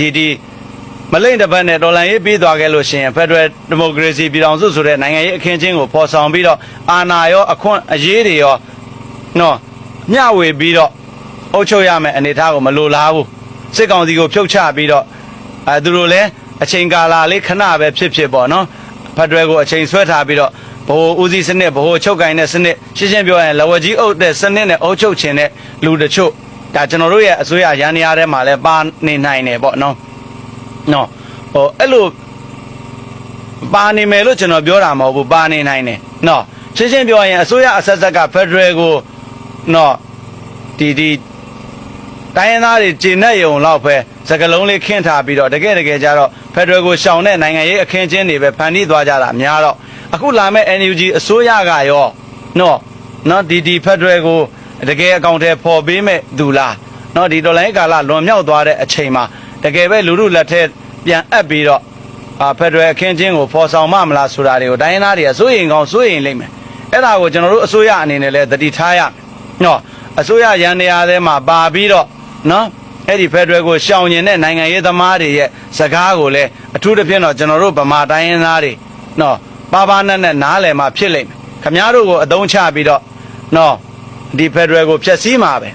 ဒီဒီမလိမ့်တစ်ပတ်နဲ့တော်လန်ရေးပြီးသွားခဲ့လို့ရှိရင်ဖက်ဒရယ်ဒီမိုကရေစီပြည်ထောင်စုဆိုတဲ့နိုင်ငံရေးအခင်းချင်းကိုဖော်ဆောင်ပြီးတော့အာဏာရောအခွင့်အရေးတွေရောနော်မျှဝေပြီးတော့အုပ်ချုပ်ရမယ်အနေအထားကိုမလိုလားဘူးစစ်ကောင်စီကိုဖြုတ်ချပြီးတော့အဲသူတို့လည်းအချိန်ကာလလေးခဏပဲဖြစ်ဖြစ်ပေါ့နော်ဖက်ဒရယ်ကိုအချိန်ဆွဲထားပြီးတော့ဘိုးဦးစီးစနစ်ဘိုးချုပ်ကိုင်တဲ့စနစ်ရှင်းရှင်းပြောရင်လဝကြီးအုပ်တဲ့စနစ်နဲ့အုပ်ချုပ်ခြင်းတဲ့လူတချို့ ဒါကျွန်တော်တို့ရဲ့အစိုးရရန်နေရာထဲမှာလည်းပါနေနိုင်တယ်ပေါ့နော်နော်ဟိုအဲ့လိုပါနေမယ်လို့ကျွန်တော်ပြောတာမဟုတ်ဘူးပါနေနိုင်တယ်နော်ရှင်းရှင်းပြောရင်အစိုးရအဆက်ဆက်ကဖက်ဒရယ်ကိုနော်ဒီဒီတိုင်းရင်းသားတွေကျင်တဲ့ယုံလောက်ပဲစကလုံးလေးခင်းထားပြီးတော့တကယ်တကယ်ကြတော့ဖက်ဒရယ်ကိုရှောင်တဲ့နိုင်ငံရေးအခင်းချင်းတွေပဲဖန်တီးသွားကြတာများတော့အခုလာမဲ့ NUG အစိုးရကရောနော်နော်ဒီဒီဖက်ဒရယ်ကို တကယ်အကောင့်ထဲပေါ်ပေးမဲ့သူလားနော်ဒီဒေါ်လာရေးကာလလွန်မြောက်သွားတဲ့အချိန်မှာတကယ်ပဲလူလူလက်ထက်ပြန်အပ်ပြီးတော့အာဖက်ဒရယ်အခင်းချင်းကိုဖော်ဆောင်မမလားဆိုတာတွေကိုတိုင်းရင်းသားတွေအစိုးရင်ကောင်းစိုးရင်လိမ့်မယ်အဲ့ဒါကိုကျွန်တော်တို့အစိုးရအနေနဲ့လည်းသတိထားရမယ်နော်အစိုးရရန်နေရာထဲမှာပါပြီးတော့နော်အဲ့ဒီဖက်ဒရယ်ကိုရှောင်ကျင်တဲ့နိုင်ငံရေးသမားတွေရဲ့စကားကိုလည်းအထူးသဖြင့်တော့ကျွန်တော်တို့ဗမာတိုင်းရင်းသားတွေနော်ပါပါနဲ့နဲ့နားလည်မှာဖြစ်လိမ့်မယ်ခမားတို့ကိုအသုံးချပြီးတော့နော် ဒီဖက်ဒရယ်ကိုဖျက်ဆီးမှာပဲ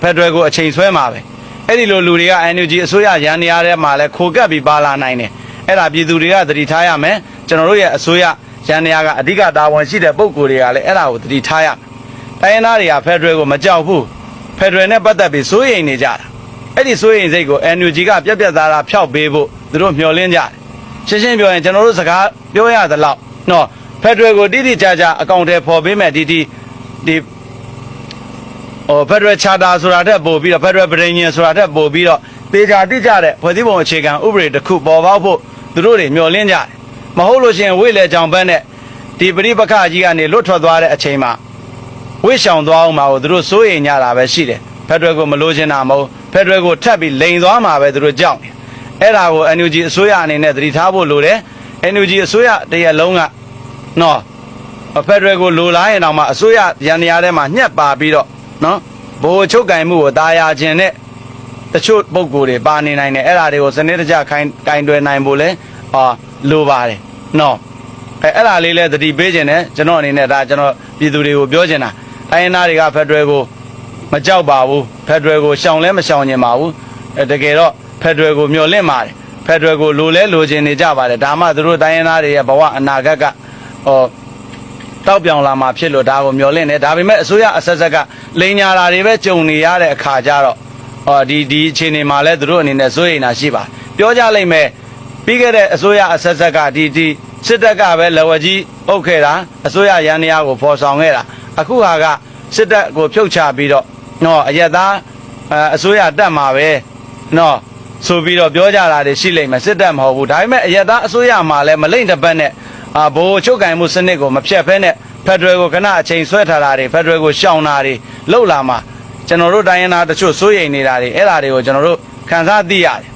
ဖက်ဒရယ်ကိုအချိန်ဆွဲမှာပဲအဲ့ဒီလိုလူတွေက NUG အစိုးရရန်နေရာထဲမှာလည်းခိုကပ်ပြီးပါလာနိုင်တယ်အဲ့ဒါပြည်သူတွေကသတိထားရမယ်ကျွန်တော်တို့ရဲ့အစိုးရရန်နေရာကအဓိကတာဝန်ရှိတဲ့ပုံကိုယ်တွေကလည်းအဲ့ဒါကိုသတိထားရမယ်တိုင်းရင်းသားတွေကဖက်ဒရယ်ကိုမကြောက်ဘူးဖက်ဒရယ်နဲ့ပတ်သက်ပြီးစိုးရိမ်နေကြတာအဲ့ဒီစိုးရိမ်စိတ်ကို NUG ကပြက်ပြက်သားသားဖျောက်ပေးဖို့သူတို့မျှော်လင့်ကြတယ်ရှင်းရှင်းပြောရင်ကျွန်တော်တို့စကားပြောရသလောက်နော်ဖက်ဒရယ်ကိုတိတိကျကျအကောင့်ထဲပေါ်ပေးမယ်ဒီဒီဒီ ဟိုဖက်ဒရယ်ချာတာဆိုတာတက်ပို့ပြီးတော့ဖက်ဒရယ်ပြည်ညင်ဆိုတာတက်ပို့ပြီးတော့တေချာတိကျတဲ့ဖွဲ့စည်းပုံအခြေခံဥပဒေတစ်ခုပေါ်ပေါက်ဖို့သူတို့တွေမျှော်လင့်ကြတယ်မဟုတ်လို့ရှိရင်ဝိလေကြောင်ဘက်နဲ့ဒီပရိပခကြီးကနေလွတ်ထွက်သွားတဲ့အချိန်မှာဝိရှောင်သွားအောင်မှာကိုသူတို့စိုးရိမ်ကြတာပဲရှိတယ်ဖက်ဒရယ်ကိုမလို့ချင်တာမဟုတ်ဖက်ဒရယ်ကိုထပ်ပြီးလိန်သွားမှာပဲသူတို့ကြောက်တယ်အဲ့ဒါကို NUG အစိုးရအနေနဲ့သတိထားဖို့လိုတယ် NUG အစိုးရတရက်လုံးကနော်ဖက်ဒရယ်ကိုလိုလားရင်တော့မှအစိုးရရန်နေရာထဲမှာညှက်ပါပြီးတော့ နော်ဘိုလ်ချုပ်ကင်မှုကိုတာယာခြင်းနဲ့တချို့ပုံကိုယ်တွေပါနေနိုင်တယ်အဲ့ဒါတွေကိုစနစ်တကျခိုင်းကင်တွယ်နိုင်ဖို့လဲအာလိုပါတယ်နော်အဲအဲ့ဒါလေးလဲသတိပေးခြင်းနဲ့ကျွန်တော်အနေနဲ့ဒါကျွန်တော်ပြည်သူတွေကိုပြောချင်တာတိုင်းရင်းသားတွေကဖက်ဒရယ်ကိုမကြောက်ပါဘူးဖက်ဒရယ်ကိုရှောင်လဲမရှောင်ကျင်ပါဘူးအဲတကယ်တော့ဖက်ဒရယ်ကိုမျှော်လင့်ပါတယ်ဖက်ဒရယ်ကိုလိုလဲလိုချင်နေကြပါတယ်ဒါမှသူတို့တိုင်းရင်းသားတွေရဲ့ဘဝအနာဂတ်ကဟော တောက်ပြောင်လာမှာဖြစ်လို့ဒါကိုမျှော်လင့်တယ်ဒါပေမဲ့အစိုးရအဆက်ဆက်ကလိန်ညာတာတွေပဲကြုံနေရတဲ့အခါကျတော့ဟောဒီဒီအခြေအနေမှာလဲသူတို့အနေနဲ့စိုးရိမ်တာရှိပါပြောကြလိမ့်မယ်ပြီးခဲ့တဲ့အစိုးရအဆက်ဆက်ကဒီဒီစစ်တပ်ကပဲလက်ဝကြီးအုပ်ခဲ့တာအစိုးရရန်တရားကိုဖော်ဆောင်ခဲ့တာအခုဟာကစစ်တပ်ကိုဖြုတ်ချပြီးတော့နော်အရက်သားအဲအစိုးရတက်မှာပဲနော်ဆိုပြီးတော့ပြောကြတာတွေရှိလိမ့်မယ်စစ်တပ်မဟုတ်ဘူးဒါပေမဲ့အရက်သားအစိုးရမှာလည်းမလိမ့်တစ်ပတ်နဲ့ အာဘိုးချုပ်ကင်မှုစနစ်ကိုမဖြတ်ဖဲနဲ့ဖက်ဒရယ်ကိုခဏအချိန်ဆွဲထားတာတွေဖက်ဒရယ်ကိုရှောင်တာတွေလှုပ်လာမှာကျွန်တော်တို့တိုင်းရင်းသားတချို့စိုးရိမ်နေတာတွေအဲ့ဒါတွေကိုကျွန်တော်တို့ခံစားသိရတယ်